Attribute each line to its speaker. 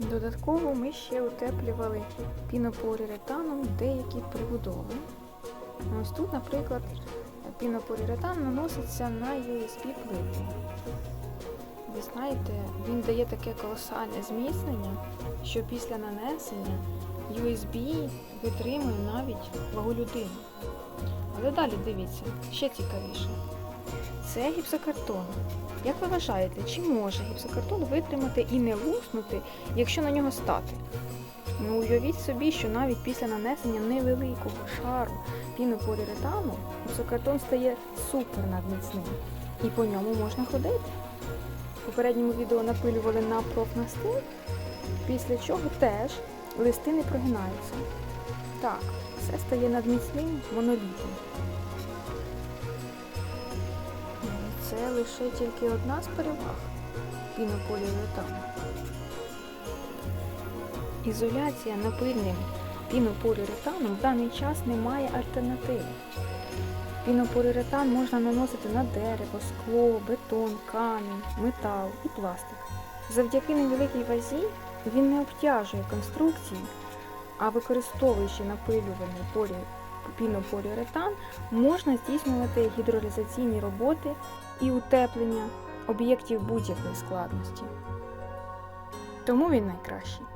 Speaker 1: Додатково ми ще утеплювали пінополіуретаном деякі прибудови. Ось тут, наприклад, пінополіуретан наноситься на USB плити. Ви знаєте, він дає таке колосальне зміцнення, що після нанесення USB витримує навіть вагу людини. Але далі дивіться, ще цікавіше. Це гіпсокартон. Як ви вважаєте, чи може гіпсокартон витримати і не луснути, якщо на нього стати? Ну, уявіть собі, що навіть після нанесення невеликого шару пінополіуретану гіпсокартон стає супер надміцним. І по ньому можна ходити. В попередньому відео напилювали на профнастил, після чого теж листи не прогинаються. Так, все стає надміцним монолітом. Це лише тільки одна з переваг пінополіуретану. Ізоляція напильним пінополіуретаном в даний час не має альтернативи. Пінополіуретан можна наносити на дерево, скло, бетон, камінь, метал і пластик. Завдяки невеликій вазі він не обтяжує конструкції, а використовуючи напилювальний полі... пінополіуретан, можна здійснювати гідролізаційні роботи і утеплення об'єктів будь-якої складності. Тому він найкращий.